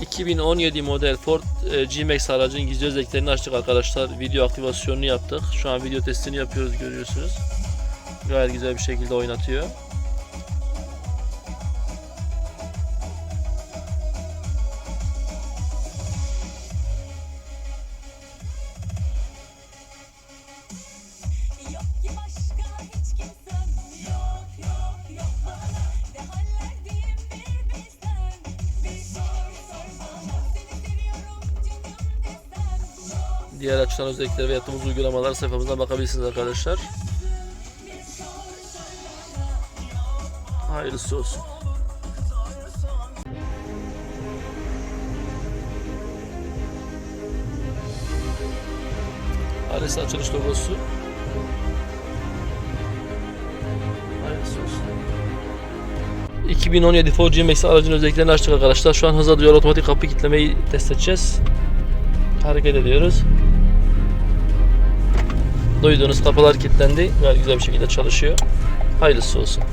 ...2017 model Ford e, G-Max aracın gizli özelliklerini açtık arkadaşlar. Video aktivasyonunu yaptık. Şu an video testini yapıyoruz görüyorsunuz. Gayet güzel bir şekilde oynatıyor. Diğer açılan özellikleri ve yaptığımız uygulamalar sayfamızdan bakabilirsiniz arkadaşlar. Hayırlısı olsun. Ailesi açılış logosu. 2017 Ford GMX aracın özelliklerini açtık arkadaşlar. Şu an hızla duyar otomatik kapı kilitlemeyi test edeceğiz. Hareket ediyoruz. Duyduğunuz kapılar kilitlendi. Gayet güzel bir şekilde çalışıyor. Hayırlısı olsun.